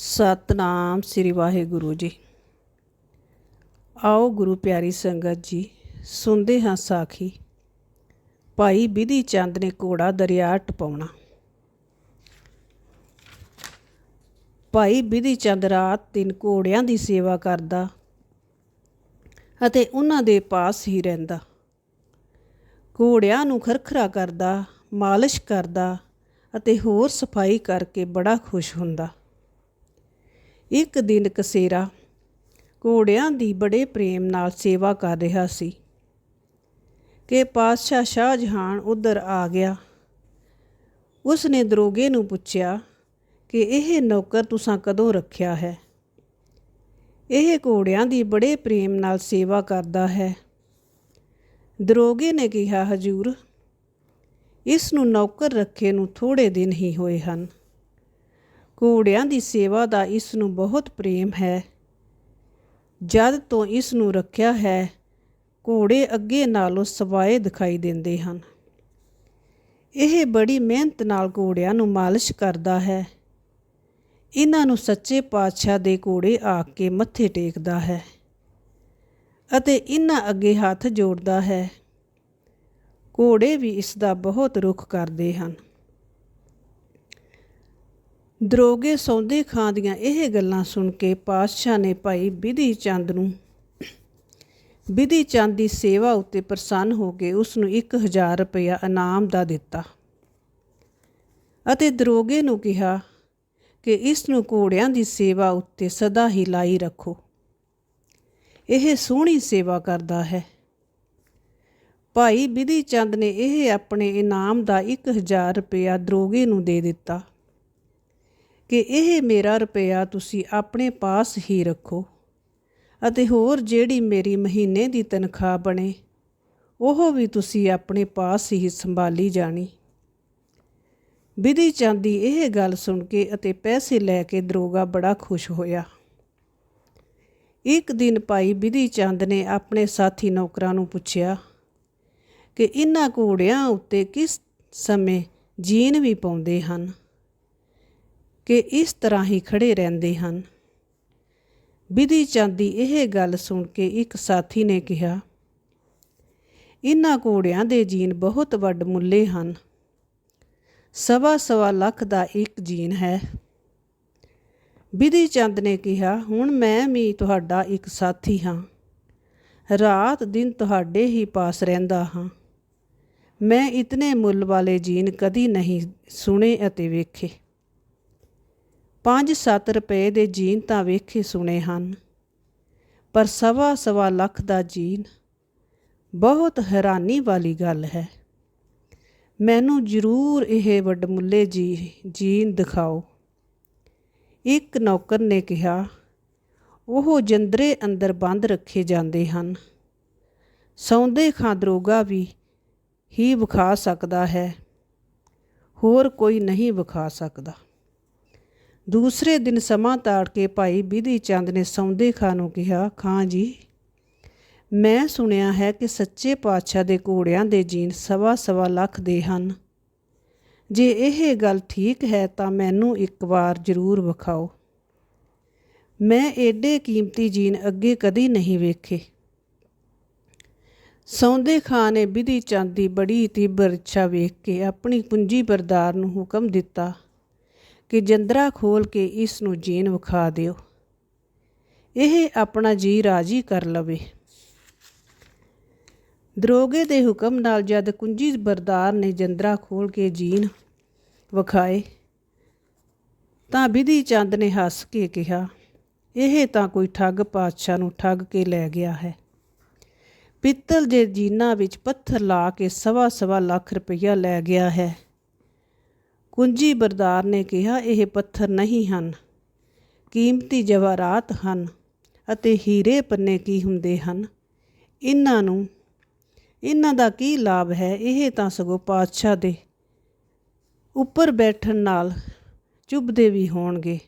ਸਤਨਾਮ ਸ੍ਰੀ ਵਾਹਿਗੁਰੂ ਜੀ। ਆਓ ਗੁਰੂ ਪਿਆਰੀ ਸੰਗਤ ਜੀ, ਸੁਣਦੇ ਹਾਂ ਸਾਖੀ। ਭਾਈ ਬਿਧੀ ਚੰਦ ਨੇ ਘੋੜਾ ਦਰਿਆ ਟਪਾਉਣਾ। ਭਾਈ ਬਿਧੀ ਚੰਦ ਰਾਤ ਦਿਨ ਘੋੜਿਆਂ ਦੀ ਸੇਵਾ ਕਰਦਾ ਅਤੇ ਉਹਨਾਂ ਦੇ ਪਾਸ ਹੀ ਰਹਿੰਦਾ। ਘੋੜਿਆਂ ਨੂੰ ਖਰਖਰਾ ਕਰਦਾ, ਮਾਲਿਸ਼ ਕਰਦਾ ਅਤੇ ਹੋਰ ਸਫ਼ਾਈ ਕਰਕੇ ਬੜਾ ਖੁਸ਼ ਹੁੰਦਾ। ਇੱਕ ਦਿਨ ਕਸੇਰਾ ਘੋੜਿਆਂ ਦੀ ਬੜੇ ਪ੍ਰੇਮ ਨਾਲ ਸੇਵਾ ਕਰ ਰਿਹਾ ਸੀ। ਕਿ ਪਾਤਸ਼ਾਹ ਸ਼ਾਹਜਹਾਨ ਉਧਰ ਆ ਗਿਆ। ਉਸ ਨੇ ਦਰੋਗੇ ਨੂੰ ਪੁੱਛਿਆ ਕਿ ਇਹ ਨੌਕਰ ਤੁਸੀਂ ਕਦੋਂ ਰੱਖਿਆ ਹੈ? ਇਹ ਘੋੜਿਆਂ ਦੀ ਬੜੇ ਪ੍ਰੇਮ ਨਾਲ ਸੇਵਾ ਕਰਦਾ ਹੈ। ਦਰੋਗੇ ਨੇ ਕਿਹਾ, ਹਜੂਰ, ਇਸ ਨੂੰ ਨੌਕਰ ਰੱਖੇ ਨੂੰ ਥੋੜੇ ਦਿਨ ਹੀ ਹੋਏ ਹਨ। ਘੋੜਿਆਂ ਦੀ ਸੇਵਾ ਦਾ ਇਸ ਨੂੰ ਬਹੁਤ ਪ੍ਰੇਮ ਹੈ। ਜਦ ਤੋਂ ਇਸ ਨੂੰ ਰੱਖਿਆ ਹੈ, ਘੋੜੇ ਅੱਗੇ ਨਾਲੋਂ ਸਵਾਏ ਦਿਖਾਈ ਦਿੰਦੇ ਹਨ। ਇਹ ਬੜੀ ਮਿਹਨਤ ਨਾਲ ਘੋੜਿਆਂ ਨੂੰ ਮਾਲਿਸ਼ ਕਰਦਾ ਹੈ। ਇਹਨਾਂ ਨੂੰ ਸੱਚੇ ਪਾਤਸ਼ਾਹ ਦੇ ਘੋੜੇ ਆ ਕੇ ਮੱਥੇ ਟੇਕਦਾ ਹੈ ਅਤੇ ਇਹਨਾਂ ਅੱਗੇ ਹੱਥ ਜੋੜਦਾ ਹੈ। ਘੋੜੇ ਵੀ ਇਸ ਦਾ ਬਹੁਤ ਰੁਖ ਕਰਦੇ ਹਨ। ਦਰੋਗੇ ਸੌਂਦੇ ਖਾਂ ਦੀਆਂ ਇਹ ਗੱਲਾਂ ਸੁਣ ਕੇ ਪਾਤਸ਼ਾਹ ਨੇ ਭਾਈ ਬਿਧੀ ਚੰਦ ਨੂੰ ਬਿਧੀ ਚੰਦ ਦੀ ਸੇਵਾ ਉੱਤੇ ਪ੍ਰਸੰਨ ਹੋ ਕੇ ਉਸ ਨੂੰ 1000 ਰੁਪਇਆ ਇਨਾਮ ਦਾ ਦਿੱਤਾ ਅਤੇ ਦਰੋਗੇ ਨੂੰ ਕਿਹਾ ਕਿ ਇਸ ਨੂੰ ਘੋੜਿਆਂ ਦੀ ਸੇਵਾ ਉੱਤੇ ਸਦਾ ਹੀ ਲਾਈ ਰੱਖੋ। ਇਹ ਸੋਹਣੀ ਸੇਵਾ ਕਰਦਾ ਹੈ। ਭਾਈ ਬਿਧੀ ਚੰਦ ਨੇ ਇਹ ਆਪਣੇ ਇਨਾਮ ਦਾ 1000 ਰੁਪਇਆ ਦਰੋਗੇ ਨੂੰ ਦੇ ਦਿੱਤਾ। ਕਿ ਇਹ ਮੇਰਾ ਰੁਪਇਆ ਤੁਸੀਂ ਆਪਣੇ ਪਾਸ ਹੀ ਰੱਖੋ ਅਤੇ ਹੋਰ ਜਿਹੜੀ ਮੇਰੀ ਮਹੀਨੇ ਦੀ ਤਨਖਾਹ ਬਣੇ, ਉਹ ਵੀ ਤੁਸੀਂ ਆਪਣੇ ਪਾਸ ਹੀ ਸੰਭਾਲੀ ਜਾਣੀ। ਬਿਧੀ ਚੰਦੀ ਇਹ ਗੱਲ ਸੁਣ ਕੇ ਅਤੇ ਪੈਸੇ ਲੈ ਕੇ ਦਰੋਗਾ ਬੜਾ ਖੁਸ਼ ਹੋਇਆ। ਇੱਕ ਦਿਨ ਭਾਈ ਵਿਧੀ ਚੰਦ ਨੇ ਆਪਣੇ ਸਾਥੀ ਨੌਕਰਾਂ ਨੂੰ ਪੁੱਛਿਆ ਕਿ ਇਹਨਾਂ ਘੋੜਿਆਂ ਉੱਤੇ ਕਿਸ ਸਮੇਂ ਜੀਨ ਵੀ ਪਾਉਂਦੇ ਹਨ? ਕਿ ਇਸ ਤਰ੍ਹਾਂ ਹੀ ਖੜੇ ਰਹਿੰਦੇ ਹਨ। ਵਿਧੀ ਚੰਦ ਦੀ ਇਹ ਗੱਲ ਸੁਣ ਕੇ ਇੱਕ ਸਾਥੀ ਨੇ ਕਿਹਾ ਇਹਨਾਂ ਘੋੜਿਆਂ ਦੇ ਜੀਨ ਬਹੁਤ ਵੱਡ ਮੁੱਲੇ ਹਨ। ਸਵਾ ਸਵਾ ਲੱਖ ਦਾ ਇੱਕ ਜੀਨ ਹੈ। ਬਿਧੀ ਚੰਦ ਨੇ ਕਿਹਾ, ਹੁਣ ਮੈਂ ਵੀ ਤੁਹਾਡਾ ਇੱਕ ਸਾਥੀ ਹਾਂ। ਰਾਤ ਦਿਨ ਤੁਹਾਡੇ ਹੀ ਪਾਸ ਰਹਿੰਦਾ ਹਾਂ। ਮੈਂ ਇਤਨੇ ਮੁੱਲ ਵਾਲੇ ਜੀਨ ਕਦੀ ਨਹੀਂ ਸੁਣੇ ਅਤੇ ਵੇਖੇ। 5-7 ਰੁਪਏ ਦੇ ਜੀਨ ਤਾਂ ਵੇਖੇ ਸੁਣੇ ਹਨ, ਪਰ ਸਵਾ ਸਵਾ ਲੱਖ ਦਾ ਜੀਨ ਬਹੁਤ ਹੈਰਾਨੀ ਵਾਲੀ ਗੱਲ ਹੈ। ਮੈਨੂੰ ਜ਼ਰੂਰ ਇਹ ਵੱਡਮੁੱਲੇ ਜੀ ਜੀਨ ਦਿਖਾਓ। ਇੱਕ ਨੌਕਰ ਨੇ ਕਿਹਾ, ਉਹ ਜੰਦਰੇ ਅੰਦਰ ਬੰਦ ਰੱਖੇ ਜਾਂਦੇ ਹਨ। ਸੌਂਦੇ ਖਾਂ ਦਰੋਗਾ ਵੀ ਹੀ ਵਿਖਾ ਸਕਦਾ ਹੈ, ਹੋਰ ਕੋਈ ਨਹੀਂ ਵਿਖਾ ਸਕਦਾ। ਦੂਸਰੇ ਦਿਨ ਸਮਾਂ ਤਾੜ ਕੇ ਭਾਈ ਬਿਧੀ ਚੰਦ ਨੇ ਸੌਂਦੇ ਖਾਂ ਨੂੰ ਕਿਹਾ, ਖਾਂ ਜੀ, ਮੈਂ ਸੁਣਿਆ ਹੈ ਕਿ ਸੱਚੇ ਪਾਤਸ਼ਾਹ ਦੇ ਘੋੜਿਆਂ ਦੇ ਜੀਨ ਸਵਾ ਸਵਾ ਲੱਖ ਦੇ ਹਨ। ਜੇ ਇਹ ਗੱਲ ਠੀਕ ਹੈ ਤਾਂ ਮੈਨੂੰ ਇੱਕ ਵਾਰ ਜ਼ਰੂਰ ਵਿਖਾਓ। ਮੈਂ ਏਡੇ ਕੀਮਤੀ ਜੀਨ ਅੱਗੇ ਕਦੀ ਨਹੀਂ ਵੇਖੇ। ਸੌਂਦੇ ਖਾਂ ਨੇ ਬਿਧੀ ਚੰਦ ਦੀ ਬੜੀ ਤੀਬਰ ਇੱਛਾ ਵੇਖ ਕੇ ਆਪਣੀ ਕੁੰਜੀ ਬਰਦਾਰ ਨੂੰ ਹੁਕਮ ਦਿੱਤਾ। ਕਿ ਜੰਦਰਾ ਖੋਲ ਕੇ ਇਸ ਨੂੰ ਜੀਨ ਵਿਖਾ ਦਿਓ। ਇਹ ਆਪਣਾ ਜੀ ਰਾਜੀ ਕਰ ਲਵੇ। ਦਰੋਗੇ ਦੇ ਹੁਕਮ ਨਾਲ ਜਦ ਕੁੰਜੀ ਬਰਦਾਰ ਨੇ ਜੰਦਰਾ ਖੋਲ ਕੇ ਜੀਨ ਵਿਖਾਏ, ਤਾਂ ਵਿਧੀ ਚੰਦ ਨੇ ਹੱਸ ਕੇ ਕਿਹਾ, ਇਹ ਤਾਂ ਕੋਈ ਠੱਗ ਪਾਤਸ਼ਾਹ ਨੂੰ ਠੱਗ ਕੇ ਲੈ ਗਿਆ ਹੈ। ਪਿੱਤਲ ਦੇ ਜੀਨਾ ਵਿੱਚ ਪੱਥਰ ਲਾ ਕੇ ਸਵਾ ਸਵਾ ਲੱਖ ਰੁਪਈਆ ਲੈ ਗਿਆ ਹੈ। ਕੁੰਜੀ ਬਰਦਾਰ ਨੇ ਕਿਹਾ, ਇਹ ਪੱਥਰ ਨਹੀਂ ਹਨ। ਕੀਮਤੀ ਜਵਾਹਰਾਤ ਹਨ ਅਤੇ ਹੀਰੇ ਪੰਨੇ ਕੀ ਹੁੰਦੇ ਹਨ? ਇਹਨਾਂ ਨੂੰ, ਇਹਨਾਂ ਦਾ ਕੀ ਲਾਭ ਹੈ? ਇਹ ਤਾਂ ਸਗੋਂ ਪਾਤਸ਼ਾਹ ਦੇ ਉੱਪਰ ਬੈਠਣ ਨਾਲ ਚੁੱਭਦੇ ਵੀ ਹੋਣਗੇ।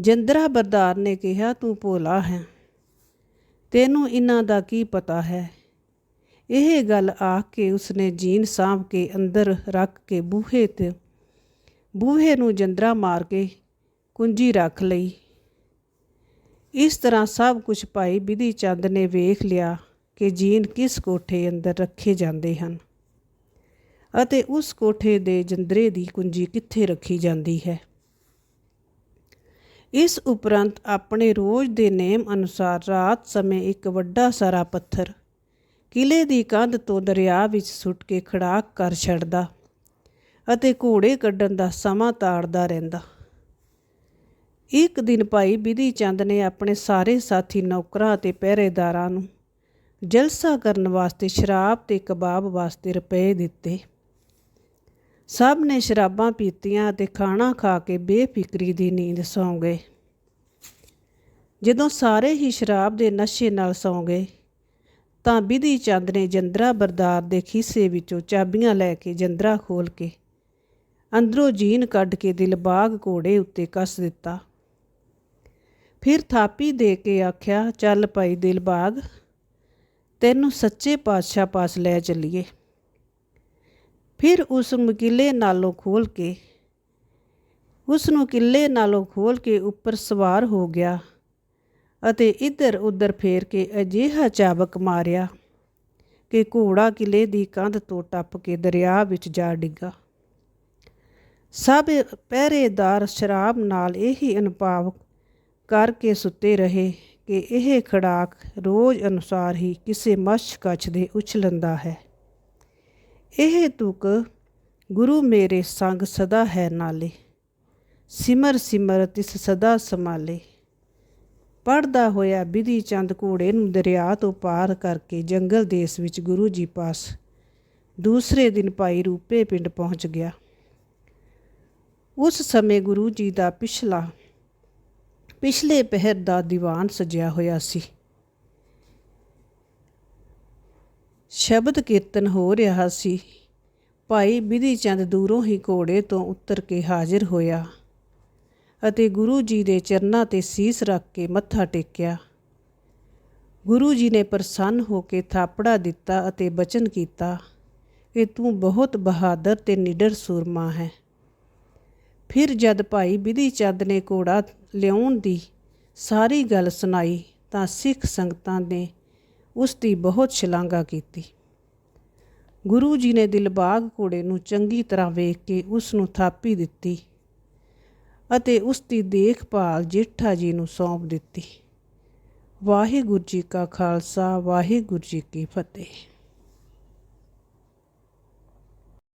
ਜਿੰਦਰਾ ਬਰਦਾਰ ਨੇ ਕਿਹਾ, ਤੂੰ ਭੋਲਾ ਹੈ। ਤੈਨੂੰ ਇਹਨਾਂ ਦਾ ਕੀ ਪਤਾ ਹੈ? ਇਹ ਗੱਲ ਆਖ ਕੇ ਉਸਨੇ ਜੀਨ ਸਾਂਭ ਕੇ ਅੰਦਰ ਰੱਖ ਕੇ ਬੂਹੇ ਤੇ, ਬੂਹੇ ਨੂੰ ਜੰਦਰਾ ਮਾਰ ਕੇ ਕੁੰਜੀ ਰੱਖ ਲਈ। ਇਸ ਤਰ੍ਹਾਂ ਸਭ ਕੁਝ ਭਾਈ ਬਿਧੀ ਚੰਦ ਨੇ ਵੇਖ ਲਿਆ ਕਿ ਜੀਨ ਕਿਸ ਕੋਠੇ ਅੰਦਰ ਰੱਖੇ ਜਾਂਦੇ ਹਨ ਅਤੇ ਉਸ ਕੋਠੇ ਦੇ ਜੰਦਰੇ ਦੀ ਕੁੰਜੀ ਕਿੱਥੇ ਰੱਖੀ ਜਾਂਦੀ ਹੈ। ਇਸ ਉਪਰੰਤ ਆਪਣੇ ਰੋਜ਼ ਦੇ ਨੇਮ ਅਨੁਸਾਰ ਰਾਤ ਸਮੇਂ ਇੱਕ ਵੱਡਾ ਸਾਰਾ ਪੱਥਰ ਕਿਲੇ ਦੀ ਕੰਧ ਤੋਂ ਦਰਿਆ ਵਿੱਚ ਸੁੱਟ ਕੇ ਖੜਾਕ ਕਰ ਛੱਡਦਾ ਅਤੇ ਘੋੜੇ ਕੱਢਣ ਦਾ ਸਮਾਂ ਤਾੜਦਾ ਰਹਿੰਦਾ। ਇੱਕ ਦਿਨ ਭਾਈ ਬਿਧੀ ਚੰਦ ਨੇ ਆਪਣੇ ਸਾਰੇ ਸਾਥੀ ਨੌਕਰਾਂ ਅਤੇ ਪਹਿਰੇਦਾਰਾਂ ਨੂੰ ਜਲਸਾ ਕਰਨ ਵਾਸਤੇ ਸ਼ਰਾਬ ਤੇ ਕਬਾਬ ਵਾਸਤੇ ਰੁਪਏ ਦਿੱਤੇ। ਸਭ ਨੇ ਸ਼ਰਾਬਾਂ ਪੀਤੀਆਂ ਅਤੇ ਖਾਣਾ ਖਾ ਕੇ ਬੇਫਿਕਰੀ ਦੀ ਨੀਂਦ ਸੌਂ ਗਏ। ਜਦੋਂ ਸਾਰੇ ਹੀ ਸ਼ਰਾਬ ਦੇ ਨਸ਼ੇ ਨਾਲ ਸੌਂ ਗਏ ਤਾਂ ਬਿਧੀ ਚੰਦ ਨੇ ਜੰਦਰਾ ਬਰਦਾਰ ਦੇ ਖੀਸੇ ਵਿੱਚੋਂ ਚਾਬੀਆਂ ਲੈ ਕੇ ਜੰਦਰਾ ਖੋਲ ਕੇ ਅੰਦਰੋਂ ਜੀਨ ਕੱਢ ਕੇ ਦਿਲਬਾਗ ਘੋੜੇ ਉੱਤੇ ਕੱਸ ਦਿੱਤਾ। ਫਿਰ ਥਾਪੀ ਦੇ ਕੇ ਆਖਿਆ, ਚੱਲ ਭਾਈ ਦਿਲਬਾਗ, ਤੈਨੂੰ ਸੱਚੇ ਪਾਤਸ਼ਾਹ ਪਾਸ ਲੈ ਚੱਲੀਏ। ਫਿਰ ਉਸ ਮਕਿਲੇ ਨਾਲੋਂ ਖੋਲ ਕੇ, ਉਸ ਨੂੰ ਕਿੱਲੇ ਨਾਲੋਂ ਖੋਲ ਕੇ ਉੱਪਰ ਸਵਾਰ ਹੋ ਗਿਆ। ਅਤੇ ਇੱਧਰ ਉੱਧਰ ਫੇਰ ਕੇ ਅਜਿਹਾ ਚਾਬਕ ਮਾਰਿਆ ਕਿ ਘੋੜਾ ਕਿਲੇ ਦੀ ਕੰਧ ਤੋਂ ਟੱਪ ਕੇ ਦਰਿਆ ਵਿੱਚ ਜਾ ਡਿੱਗਾ। ਸਭ ਪਹਿਰੇਦਾਰ ਸ਼ਰਾਬ ਨਾਲ ਇਹੀ ਅਨੁਭਵ ਕਰਕੇ ਸੁੱਤੇ ਰਹੇ ਕਿ ਇਹ ਖੜਾਕ ਰੋਜ਼ ਅਨੁਸਾਰ ਹੀ ਕਿਸੇ ਮੱਛ ਕੱਛ ਦੇ ਉਛਲੰਦਾ ਹੈ। ਇਹ ਤੁਕ ਗੁਰੂ ਮੇਰੇ ਸੰਗ ਸਦਾ ਹੈ ਨਾਲੇ, ਸਿਮਰ ਸਿਮਰ ਤਿਸ ਸਦਾ ਸਮਾਲੇ ਪੜਦਾ ਹੋਇਆ ਬਿਧੀ ਚੰਦ ਘੋੜੇ ਨੂੰ ਦਰਿਆ ਤੋਂ ਪਾਰ ਕਰਕੇ ਜੰਗਲ ਦੇਸ਼ ਵਿੱਚ ਗੁਰੂ ਜੀ ਪਾਸ ਦੂਸਰੇ ਦਿਨ ਭਾਈ ਰੂਪੇ ਪਿੰਡ ਪਹੁੰਚ ਗਿਆ। ਉਸ ਸਮੇਂ ਗੁਰੂ ਜੀ ਦਾ ਪਿਛਲਾ, ਪਿਛਲੇ ਪਹਿਰ ਦਾ ਦੀਵਾਨ ਸਜਿਆ ਹੋਇਆ ਸੀ। ਸ਼ਬਦ ਕੀਰਤਨ ਹੋ ਰਿਹਾ ਸੀ। ਭਾਈ ਬਿਧੀ ਚੰਦ ਦੂਰੋਂ ਹੀ ਘੋੜੇ ਤੋਂ ਉਤਰ ਕੇ ਹਾਜ਼ਰ ਹੋਇਆ। ਅਤੇ ਗੁਰੂ ਜੀ ਦੇ ਚਰਨਾਂ ਤੇ ਸੀਸ ਰੱਖ ਕੇ ਮੱਥਾ ਟੇਕਿਆ। ਗੁਰੂ ਜੀ ਨੇ ਪ੍ਰਸੰਨ ਹੋ ਕੇ ਥਾਪੜਾ ਦਿੱਤਾ ਅਤੇ ਬਚਨ ਕੀਤਾ ਕਿ ਤੂੰ ਬਹੁਤ ਬਹਾਦਰ ਤੇ ਨਿਡਰ ਸੂਰਮਾ ਹੈ। ਫਿਰ ਜਦ ਭਾਈ ਬਿਧੀ ਚੰਦ ਨੇ ਘੋੜਾ ਲਿਆਉਣ ਦੀ ਸਾਰੀ ਗੱਲ ਸੁਣਾਈ, ਤਾਂ ਸਿੱਖ ਸੰਗਤਾਂ ਨੇ ਉਸ ਦੀ ਬਹੁਤ ਸ਼ਲਾਘਾ ਕੀਤੀ। ਗੁਰੂ ਜੀ ਨੇ ਦਿਲਬਾਗ ਘੋੜੇ ਨੂੰ ਚੰਗੀ ਤਰ੍ਹਾਂ ਵੇਖ ਕੇ ਉਸ ਨੂੰ ਥਾਪੀ ਦਿੱਤੀ। ਅਤੇ ਉਸ ਦੀ ਦੇਖਭਾਲ ਜੇਠਾ ਜੀ ਨੂੰ ਸੌਂਪ ਦਿੱਤੀ। ਵਾਹਿਗੁਰੂ ਜੀ ਕਾ ਖਾਲਸਾ, ਵਾਹਿਗੁਰੂ ਜੀ ਕੀ ਫਤਿਹ।